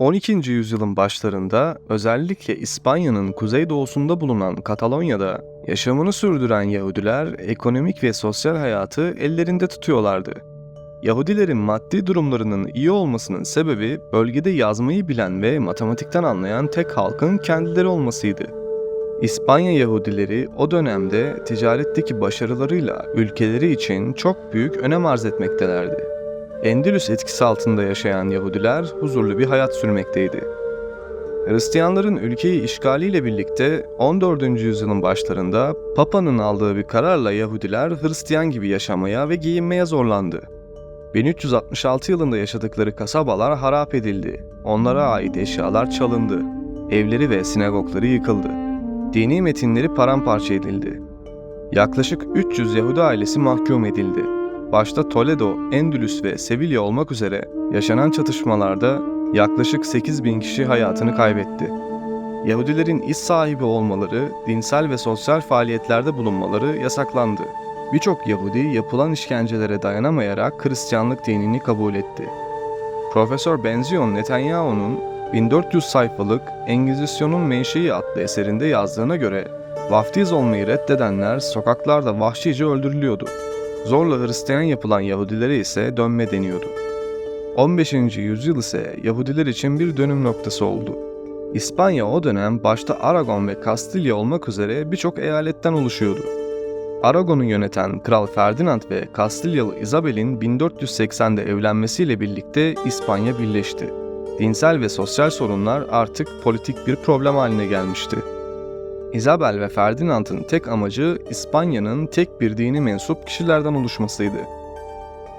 12. yüzyılın başlarında özellikle İspanya'nın kuzeydoğusunda bulunan Katalonya'da yaşamını sürdüren Yahudiler ekonomik ve sosyal hayatı ellerinde tutuyorlardı. Yahudilerin maddi durumlarının iyi olmasının sebebi bölgede yazmayı bilen ve matematikten anlayan tek halkın kendileri olmasıydı. İspanya Yahudileri o dönemde ticaretteki başarılarıyla ülkeleri için çok büyük önem arz etmektelerdi. Endülüs etkisi altında yaşayan Yahudiler huzurlu bir hayat sürmekteydi. Hristiyanların ülkeyi işgaliyle birlikte 14. yüzyılın başlarında Papa'nın aldığı bir kararla Yahudiler Hristiyan gibi yaşamaya ve giyinmeye zorlandı. 1366 yılında yaşadıkları kasabalar harap edildi. Onlara ait eşyalar çalındı. Evleri ve sinagogları yıkıldı. Dini metinleri paramparça edildi. Yaklaşık 300 Yahudi ailesi mahkum edildi. Başta Toledo, Endülüs ve Sevilla olmak üzere yaşanan çatışmalarda yaklaşık 8 bin kişi hayatını kaybetti. Yahudilerin iş sahibi olmaları, dinsel ve sosyal faaliyetlerde bulunmaları yasaklandı. Birçok Yahudi yapılan işkencelere dayanamayarak Hristiyanlık dinini kabul etti. Profesör Benzion Netanyahu'nun 1400 sayfalık Engizisyon'un Menşei adlı eserinde yazdığına göre vaftiz olmayı reddedenler sokaklarda vahşice öldürülüyordu. Zorla Hristiyan yapılan Yahudilere ise dönme deniyordu. 15. yüzyıl ise Yahudiler için bir dönüm noktası oldu. İspanya o dönem başta Aragon ve Kastilya olmak üzere birçok eyaletten oluşuyordu. Aragon'u yöneten Kral Ferdinand ve Kastilyalı Isabel'in 1480'de evlenmesiyle birlikte İspanya birleşti. Dinsel ve sosyal sorunlar artık politik bir problem haline gelmişti. Isabel ve Ferdinand'ın tek amacı İspanya'nın tek bir dini mensup kişilerden oluşmasıydı.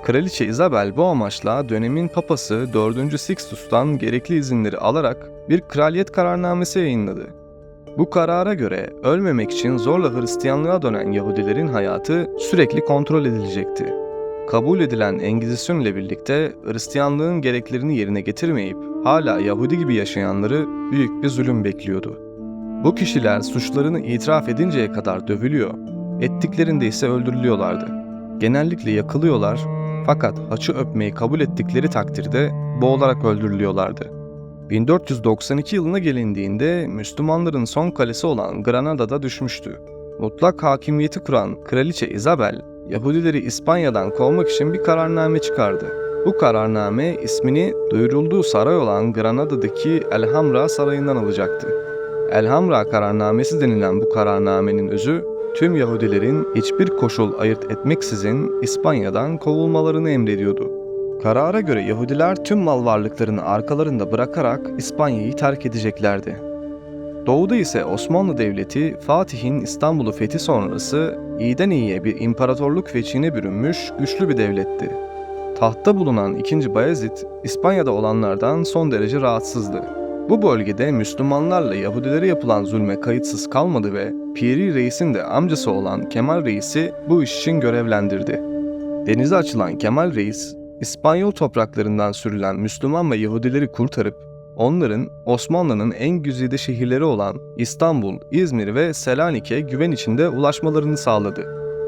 Kraliçe Isabel bu amaçla dönemin papası 4. Sixtus'tan gerekli izinleri alarak bir kraliyet kararnamesi yayınladı. Bu karara göre ölmemek için zorla Hristiyanlığa dönen Yahudilerin hayatı sürekli kontrol edilecekti. Kabul edilen Engizisyon ile birlikte Hristiyanlığın gereklerini yerine getirmeyip hala Yahudi gibi yaşayanları büyük bir zulüm bekliyordu. Bu kişiler suçlarını itiraf edinceye kadar dövülüyor, ettiklerinde ise öldürülüyorlardı. Genellikle yakılıyorlar fakat haçı öpmeyi kabul ettikleri takdirde boğularak öldürülüyorlardı. 1492 yılına gelindiğinde Müslümanların son kalesi olan Granada'da düşmüştü. Mutlak hakimiyeti kuran Kraliçe Isabel, Yahudileri İspanya'dan kovmak için bir kararname çıkardı. Bu kararname ismini duyurulduğu saray olan Granada'daki Elhamra Sarayı'ndan alacaktı. Elhamra kararnamesi denilen bu kararnamenin özü, tüm Yahudilerin hiçbir koşul ayırt etmeksizin İspanya'dan kovulmalarını emrediyordu. Karara göre Yahudiler tüm mal varlıklarını arkalarında bırakarak İspanya'yı terk edeceklerdi. Doğuda ise Osmanlı Devleti Fatih'in İstanbul'u fethi sonrası iyiden iyiye bir imparatorluk feçhine bürünmüş güçlü bir devletti. Tahtta bulunan 2. Bayezid, İspanya'da olanlardan son derece rahatsızdı. Bu bölgede Müslümanlarla Yahudilere yapılan zulme kayıtsız kalmadı ve Piri Reis'in de amcası olan Kemal Reis'i bu iş için görevlendirdi. Denize açılan Kemal Reis, İspanyol topraklarından sürülen Müslüman ve Yahudileri kurtarıp onların Osmanlı'nın en güzide şehirleri olan İstanbul, İzmir ve Selanik'e güven içinde ulaşmalarını sağladı.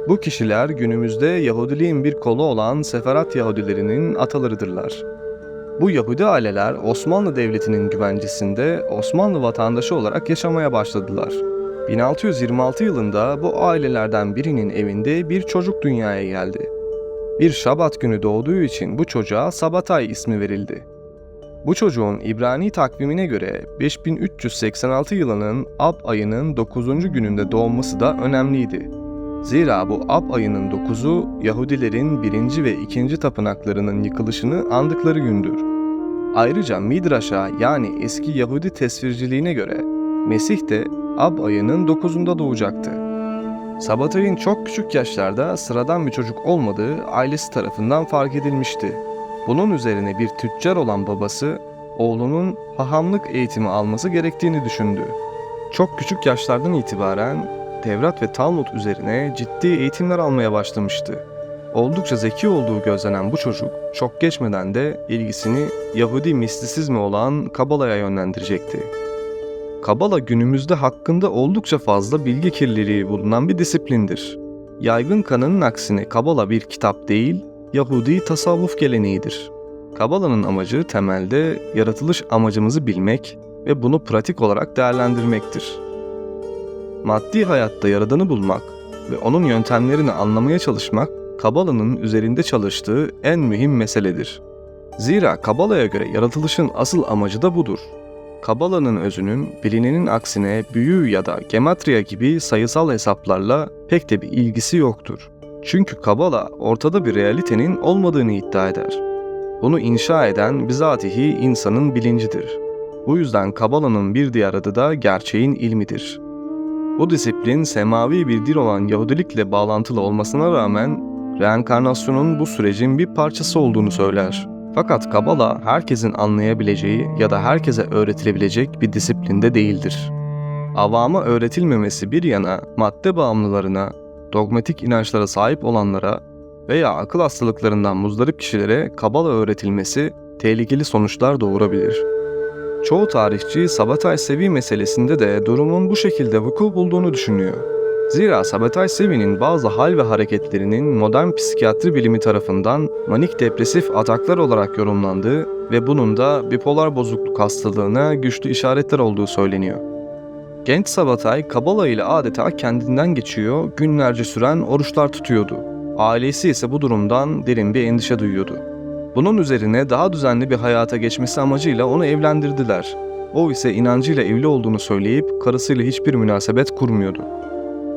Bu kişiler günümüzde Yahudiliğin bir kolu olan Seferat Yahudilerinin atalarıdırlar. Bu Yahudi aileler Osmanlı Devleti'nin güvencesinde Osmanlı vatandaşı olarak yaşamaya başladılar. 1626 yılında bu ailelerden birinin evinde bir çocuk dünyaya geldi. Bir Şabat günü doğduğu için bu çocuğa Sabatay ismi verildi. Bu çocuğun İbrani takvimine göre 5386 yılının Ab ayının 9. gününde doğması da önemliydi. Zira bu Ab ayının 9'u Yahudilerin birinci ve ikinci tapınaklarının yıkılışını andıkları gündür. Ayrıca Midraş'a yani eski Yahudi tesvirciliğine göre Mesih de Ab ayının 9'unda doğacaktı. Sabatay'ın çok küçük yaşlarda sıradan bir çocuk olmadığı ailesi tarafından fark edilmişti. Bunun üzerine bir tüccar olan babası oğlunun hahamlık eğitimi alması gerektiğini düşündü. Çok küçük yaşlardan itibaren Tevrat ve Talmud üzerine ciddi eğitimler almaya başlamıştı. Oldukça zeki olduğu gözlenen bu çocuk çok geçmeden de ilgisini Yahudi mistisizmi olan Kabala'ya yönlendirecekti. Kabala günümüzde hakkında oldukça fazla bilgi kirliliği bulunan bir disiplindir. Yaygın kanının aksine Kabala bir kitap değil, Yahudi tasavvuf geleneğidir. Kabala'nın amacı temelde yaratılış amacımızı bilmek ve bunu pratik olarak değerlendirmektir. Maddi hayatta yaradanı bulmak ve onun yöntemlerini anlamaya çalışmak Kabala'nın üzerinde çalıştığı en mühim meseledir. Zira Kabala'ya göre yaratılışın asıl amacı da budur. Kabala'nın özünün bilinenin aksine büyü ya da gematria gibi sayısal hesaplarla pek de bir ilgisi yoktur. Çünkü Kabala ortada bir realitenin olmadığını iddia eder. Bunu inşa eden bizatihi insanın bilincidir. Bu yüzden Kabala'nın bir diğer adı da gerçeğin ilmidir. Bu disiplin semavi bir dil olan Yahudilikle bağlantılı olmasına rağmen reenkarnasyonun bu sürecin bir parçası olduğunu söyler. Fakat Kabala herkesin anlayabileceği ya da herkese öğretilebilecek bir disiplinde değildir. Avama öğretilmemesi bir yana madde bağımlılarına, dogmatik inançlara sahip olanlara veya akıl hastalıklarından muzdarip kişilere Kabala öğretilmesi tehlikeli sonuçlar doğurabilir. Çoğu tarihçi Sabatay Sevi meselesinde de durumun bu şekilde vuku bulduğunu düşünüyor. Zira Sabatay Sevi'nin bazı hal ve hareketlerinin modern psikiyatri bilimi tarafından manik depresif ataklar olarak yorumlandığı ve bunun da bipolar bozukluk hastalığına güçlü işaretler olduğu söyleniyor. Genç Sabatay Kabala ile adeta kendinden geçiyor, günlerce süren oruçlar tutuyordu. Ailesi ise bu durumdan derin bir endişe duyuyordu. Bunun üzerine daha düzenli bir hayata geçmesi amacıyla onu evlendirdiler. O ise inancıyla evli olduğunu söyleyip karısıyla hiçbir münasebet kurmuyordu.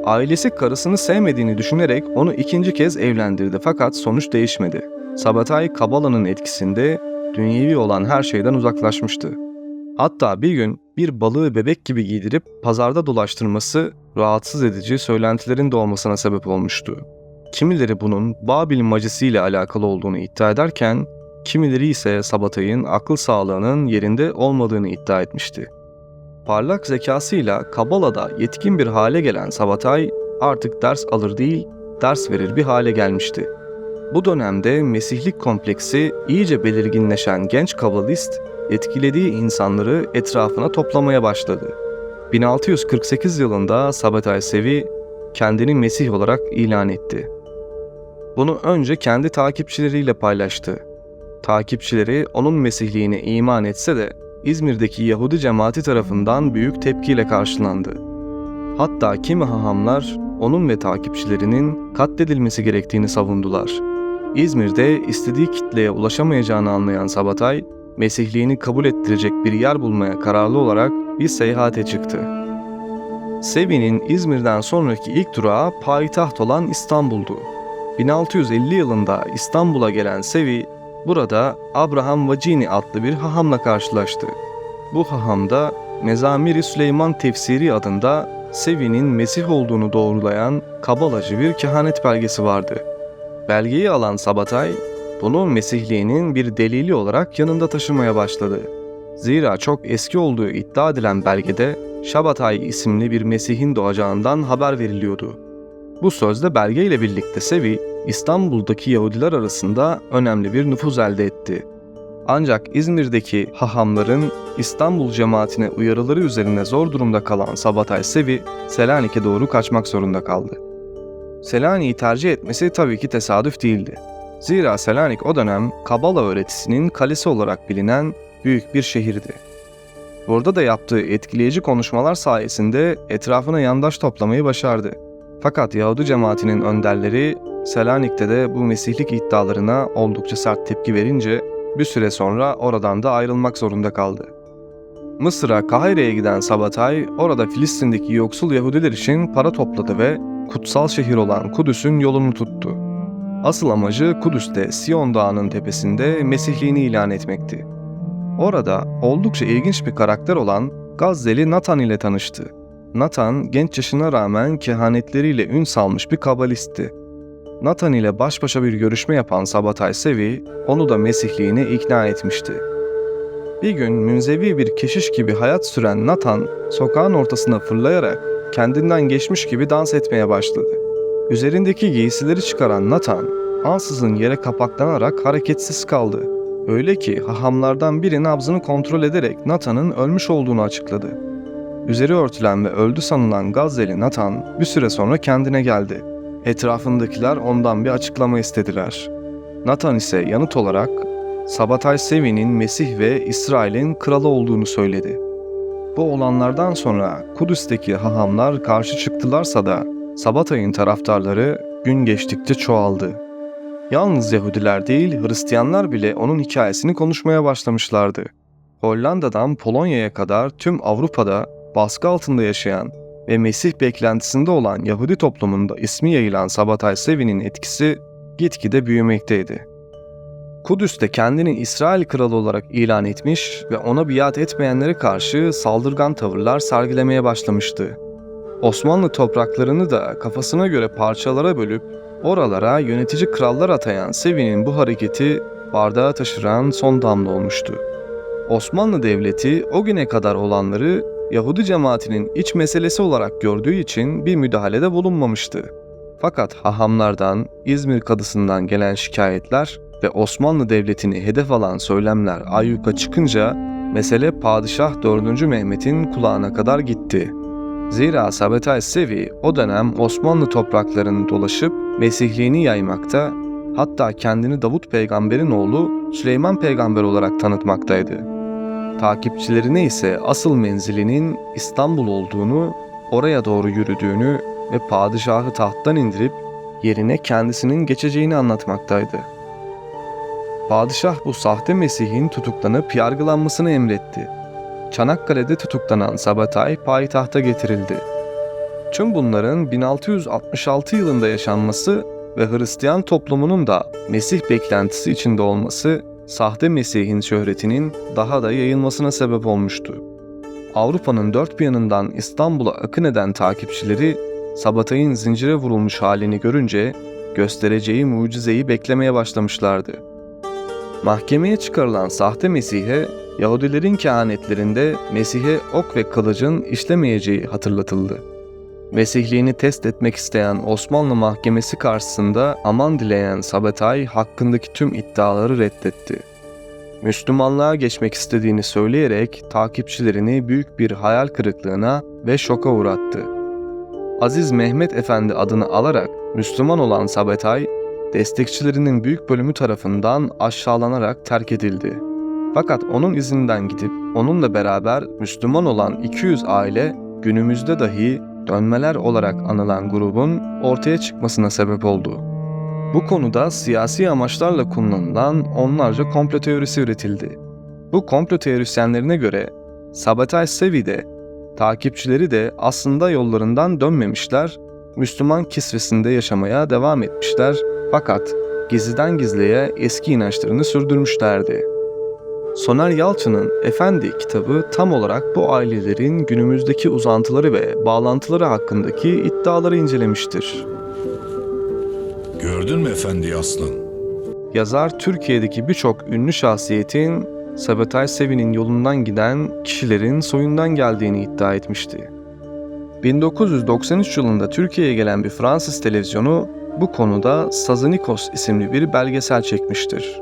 Ailesi karısını sevmediğini düşünerek onu ikinci kez evlendirdi fakat sonuç değişmedi. Sabatay Kabala'nın etkisinde dünyevi olan her şeyden uzaklaşmıştı. Hatta bir gün bir balığı bebek gibi giydirip pazarda dolaştırması rahatsız edici söylentilerin doğmasına sebep olmuştu. Kimileri bunun Babil majisiyle alakalı olduğunu iddia ederken, kimileri ise Sabatay'ın akıl sağlığının yerinde olmadığını iddia etmişti. Parlak zekasıyla Kabala'da yetkin bir hale gelen Sabatay artık ders alır değil, ders verir bir hale gelmişti. Bu dönemde Mesihlik kompleksi iyice belirginleşen genç kabalist, etkilediği insanları etrafına toplamaya başladı. 1648 yılında Sabatay Sevi kendini Mesih olarak ilan etti. Bunu önce kendi takipçileriyle paylaştı. Takipçileri onun mesihliğine iman etse de İzmir'deki Yahudi cemaati tarafından büyük tepkiyle karşılandı. Hatta kimi hahamlar onun ve takipçilerinin katledilmesi gerektiğini savundular. İzmir'de istediği kitleye ulaşamayacağını anlayan Sabatay, mesihliğini kabul ettirecek bir yer bulmaya kararlı olarak bir seyahate çıktı. Sevi'nin İzmir'den sonraki ilk durağı payitaht olan İstanbul'du. 1650 yılında İstanbul'a gelen Sevi, burada Abraham Vacini adlı bir hahamla karşılaştı. Bu hahamda Mezamiri Süleyman Tefsiri adında Sevi'nin Mesih olduğunu doğrulayan kabalacı bir kehanet belgesi vardı. Belgeyi alan Sabatay, bunu Mesihliğinin bir delili olarak yanında taşımaya başladı. Zira çok eski olduğu iddia edilen belgede Şabatay isimli bir Mesih'in doğacağından haber veriliyordu. Bu sözde belgeyle birlikte Sevi, İstanbul'daki Yahudiler arasında önemli bir nüfuz elde etti. Ancak İzmir'deki hahamların İstanbul cemaatine uyarıları üzerine zor durumda kalan Sabatay Sevi, Selanik'e doğru kaçmak zorunda kaldı. Selanik'i tercih etmesi tabii ki tesadüf değildi. Zira Selanik o dönem Kabala öğretisinin kalesi olarak bilinen büyük bir şehirdi. Burada da yaptığı etkileyici konuşmalar sayesinde etrafına yandaş toplamayı başardı. Fakat Yahudi cemaatinin önderleri Selanik'te de bu mesihlik iddialarına oldukça sert tepki verince bir süre sonra oradan da ayrılmak zorunda kaldı. Mısır'a Kahire'ye giden Sabatay orada Filistin'deki yoksul Yahudiler için para topladı ve kutsal şehir olan Kudüs'ün yolunu tuttu. Asıl amacı Kudüs'te Siyon Dağı'nın tepesinde Mesihliğini ilan etmekti. Orada oldukça ilginç bir karakter olan Gazze'li Nathan ile tanıştı. Nathan genç yaşına rağmen kehanetleriyle ün salmış bir kabalistti. Nathan ile baş başa bir görüşme yapan Sabatay Sevi onu da Mesihliğine ikna etmişti. Bir gün münzevi bir keşiş gibi hayat süren Nathan sokağın ortasına fırlayarak kendinden geçmiş gibi dans etmeye başladı. Üzerindeki giysileri çıkaran Nathan ansızın yere kapaklanarak hareketsiz kaldı. Öyle ki hahamlardan biri nabzını kontrol ederek Nathan'ın ölmüş olduğunu açıkladı. Üzeri örtülen ve öldü sanılan Gazze'li Nathan bir süre sonra kendine geldi. Etrafındakiler ondan bir açıklama istediler. Nathan ise yanıt olarak Sabatay Sevi'nin Mesih ve İsrail'in kralı olduğunu söyledi. Bu olanlardan sonra Kudüs'teki hahamlar karşı çıktılarsa da Sabatay'ın taraftarları gün geçtikçe çoğaldı. Yalnız Yahudiler değil, Hristiyanlar bile onun hikayesini konuşmaya başlamışlardı. Hollanda'dan Polonya'ya kadar tüm Avrupa'da baskı altında yaşayan ve Mesih beklentisinde olan Yahudi toplumunda ismi yayılan Sabatay Sevi'nin etkisi gitgide büyümekteydi. Kudüs'te kendini İsrail kralı olarak ilan etmiş ve ona biat etmeyenlere karşı saldırgan tavırlar sergilemeye başlamıştı. Osmanlı topraklarını da kafasına göre parçalara bölüp oralara yönetici krallar atayan Sevi'nin bu hareketi bardağa taşıran son damla olmuştu. Osmanlı Devleti o güne kadar olanları Yahudi cemaatinin iç meselesi olarak gördüğü için bir müdahalede bulunmamıştı. Fakat hahamlardan, İzmir kadısından gelen şikayetler ve Osmanlı Devleti'ni hedef alan söylemler ayyuka çıkınca mesele Padişah 4. Mehmet'in kulağına kadar gitti. Zira Sabetay Sevi o dönem Osmanlı topraklarını dolaşıp Mesihliğini yaymakta, hatta kendini Davut peygamberin oğlu Süleyman peygamber olarak tanıtmaktaydı. Takipçilerine ise asıl menzilinin İstanbul olduğunu, oraya doğru yürüdüğünü ve padişahı tahttan indirip yerine kendisinin geçeceğini anlatmaktaydı. Padişah bu sahte Mesih'in tutuklanıp yargılanmasını emretti. Çanakkale'de tutuklanan Sabatay payitahta getirildi. Tüm bunların 1666 yılında yaşanması ve Hristiyan toplumunun da Mesih beklentisi içinde olması sahte Mesih'in şöhretinin daha da yayılmasına sebep olmuştu. Avrupa'nın dört bir yanından İstanbul'a akın eden takipçileri Sabatay'ın zincire vurulmuş halini görünce göstereceği mucizeyi beklemeye başlamışlardı. Mahkemeye çıkarılan sahte Mesih'e Yahudilerin kehanetlerinde Mesih'e ok ve kılıcın işlemeyeceği hatırlatıldı. Mesihliğini test etmek isteyen Osmanlı mahkemesi karşısında aman dileyen Sabatay hakkındaki tüm iddiaları reddetti. Müslümanlığa geçmek istediğini söyleyerek takipçilerini büyük bir hayal kırıklığına ve şoka uğrattı. Aziz Mehmet Efendi adını alarak Müslüman olan Sabatay, destekçilerinin büyük bölümü tarafından aşağılanarak terk edildi. Fakat onun izinden gidip onunla beraber Müslüman olan 200 aile günümüzde dahi dönmeler olarak anılan grubun ortaya çıkmasına sebep oldu. Bu konuda siyasi amaçlarla kullanılan onlarca komplo teorisi üretildi. Bu komplo teorisyenlerine göre Sabatay Sevi'de takipçileri de aslında yollarından dönmemişler, Müslüman kisvesinde yaşamaya devam etmişler fakat gizliden gizliye eski inançlarını sürdürmüşlerdi. Soner Yalçın'ın Efendi kitabı tam olarak bu ailelerin günümüzdeki uzantıları ve bağlantıları hakkındaki iddiaları incelemiştir. Gördün mü efendi aslan? Yazar Türkiye'deki birçok ünlü şahsiyetin Sabatay Sevi'nin yolundan giden kişilerin soyundan geldiğini iddia etmişti. 1993 yılında Türkiye'ye gelen bir Fransız televizyonu bu konuda Sazanikos isimli bir belgesel çekmiştir.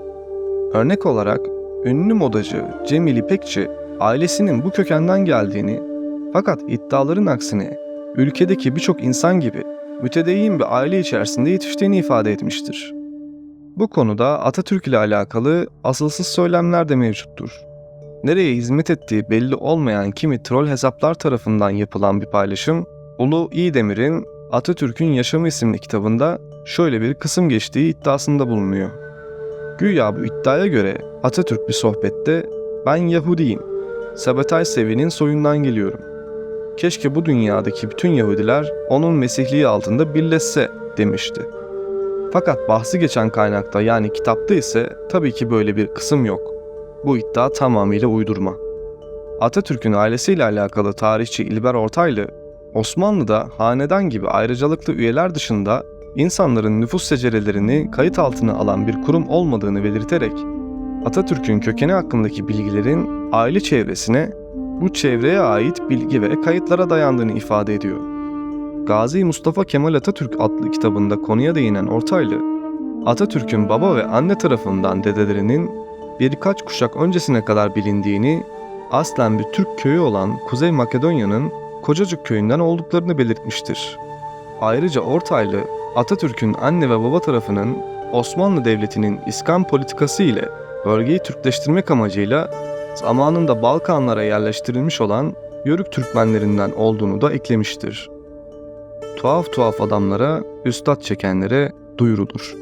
Örnek olarak ünlü modacı Cemil İpekçi ailesinin bu kökenden geldiğini fakat iddiaların aksine ülkedeki birçok insan gibi mütedeyyin bir aile içerisinde yetiştiğini ifade etmiştir. Bu konuda Atatürk ile alakalı asılsız söylemler de mevcuttur. Nereye hizmet ettiği belli olmayan kimi troll hesaplar tarafından yapılan bir paylaşım, Ulu İdemir'in Atatürk'ün Yaşamı isimli kitabında şöyle bir kısım geçtiği iddiasında bulunuyor. Güya bu iddiaya göre Atatürk bir sohbette ben Yahudiyim, Sabatay Sevi'nin soyundan geliyorum. Keşke bu dünyadaki bütün Yahudiler onun mesihliği altında birleşse demişti. Fakat bahsi geçen kaynakta yani kitapta ise tabii ki böyle bir kısım yok. Bu iddia tamamıyla uydurma. Atatürk'ün ailesiyle alakalı tarihçi İlber Ortaylı, Osmanlı'da hanedan gibi ayrıcalıklı üyeler dışında insanların nüfus secerelerini kayıt altına alan bir kurum olmadığını belirterek Atatürk'ün kökeni hakkındaki bilgilerin aile çevresine, bu çevreye ait bilgi ve kayıtlara dayandığını ifade ediyor. Gazi Mustafa Kemal Atatürk adlı kitabında konuya değinen Ortaylı, Atatürk'ün baba ve anne tarafından dedelerinin birkaç kuşak öncesine kadar bilindiğini, aslen bir Türk köyü olan Kuzey Makedonya'nın Kocacık köyünden olduklarını belirtmiştir. Ayrıca Ortaylı, Atatürk'ün anne ve baba tarafının Osmanlı Devleti'nin İskan politikası ile bölgeyi Türkleştirmek amacıyla zamanında Balkanlara yerleştirilmiş olan Yörük Türkmenlerinden olduğunu da eklemiştir. Tuhaf tuhaf adamlara, üstad çekenlere duyurulur.